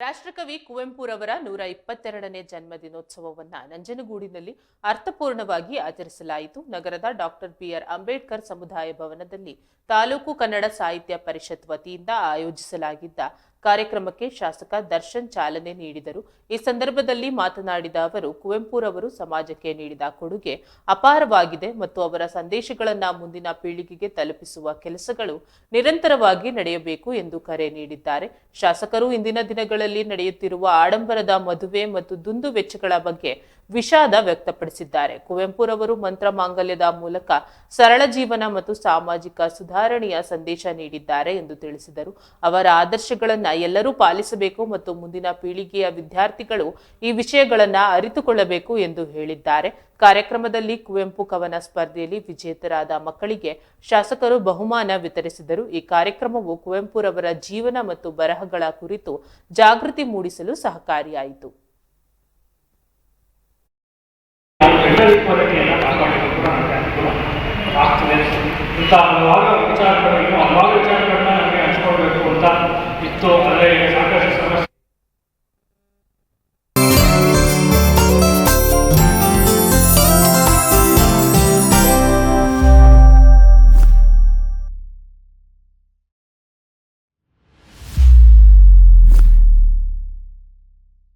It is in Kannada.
ರಾಷ್ಟ್ರಕವಿ ಕುವೆಂಪುರವರ ನೂರ ಇಪ್ಪತ್ತೆರಡನೇ ಜನ್ಮ ದಿನೋತ್ಸವವನ್ನ ನಂಜನಗೂಡಿನಲ್ಲಿ ಅರ್ಥಪೂರ್ಣವಾಗಿ ಆಚರಿಸಲಾಯಿತು. ನಗರದ ಡಾಕ್ಟರ್ ಬಿಆರ್ ಅಂಬೇಡ್ಕರ್ ಸಮುದಾಯ ಭವನದಲ್ಲಿ ತಾಲೂಕು ಕನ್ನಡ ಸಾಹಿತ್ಯ ಪರಿಷತ್ ವತಿಯಿಂದ ಆಯೋಜಿಸಲಾಗಿದ್ದ ಕಾರ್ಯಕ್ರಮಕ್ಕೆ ಶಾಸಕ ದರ್ಶನ್ ಚಾಲನೆ ನೀಡಿದರು. ಈ ಸಂದರ್ಭದಲ್ಲಿ ಮಾತನಾಡಿದ ಅವರು ಕುವೆಂಪುರವರು ಸಮಾಜಕ್ಕೆ ನೀಡಿದ ಕೊಡುಗೆ ಅಪಾರವಾಗಿದೆ ಮತ್ತು ಅವರ ಸಂದೇಶಗಳನ್ನ ಮುಂದಿನ ಪೀಳಿಗೆಗೆ ತಲುಪಿಸುವ ಕೆಲಸಗಳು ನಿರಂತರವಾಗಿ ನಡೆಯಬೇಕು ಎಂದು ಕರೆ ನೀಡಿದ್ದಾರೆ. ಶಾಸಕರು ಇಂದಿನ ದಿನಗಳಲ್ಲಿ ನಡೆಯುತ್ತಿರುವ ಆಡಂಬರದ ಮದುವೆ ಮತ್ತು ದುಂದು ವೆಚ್ಚಗಳ ಬಗ್ಗೆ ವಿಷಾದ ವ್ಯಕ್ತಪಡಿಸಿದ್ದಾರೆ. ಕುವೆಂಪುರವರು ಮಂತ್ರ ಮಾಂಗಲ್ಯದ ಮೂಲಕ ಸರಳ ಜೀವನ ಮತ್ತು ಸಾಮಾಜಿಕ ಸುಧಾರಣೆಯ ಸಂದೇಶ ನೀಡಿದ್ದಾರೆ ಎಂದು ತಿಳಿಸಿದರು. ಅವರ ಆದರ್ಶಗಳನ್ನ ಎಲ್ಲರೂ ಪಾಲಿಸಬೇಕು ಮತ್ತು ಮುಂದಿನ ಪೀಳಿಗೆಯ ವಿದ್ಯಾರ್ಥಿಗಳು ಈ ವಿಷಯಗಳನ್ನು ಅರಿತುಕೊಳ್ಳಬೇಕು ಎಂದು ಹೇಳಿದ್ದಾರೆ. ಕಾರ್ಯಕ್ರಮದಲ್ಲಿ ಕುವೆಂಪು ಕವನ ಸ್ಪರ್ಧೆಯಲ್ಲಿ ವಿಜೇತರಾದ ಮಕ್ಕಳಿಗೆ ಶಾಸಕರು ಬಹುಮಾನ ವಿತರಿಸಿದರು. ಈ ಕಾರ್ಯಕ್ರಮವು ಕುವೆಂಪುರವರ ಜೀವನ ಮತ್ತು ಬರಹಗಳ ಕುರಿತು ಜಾಗೃತಿ ಮೂಡಿಸಲು ಸಹಕಾರಿಯಾಯಿತು. ಹಲವಾರು ವಿಚಾರಗಳು ಹಲವಾರು ವಿಚಾರಗಳನ್ನ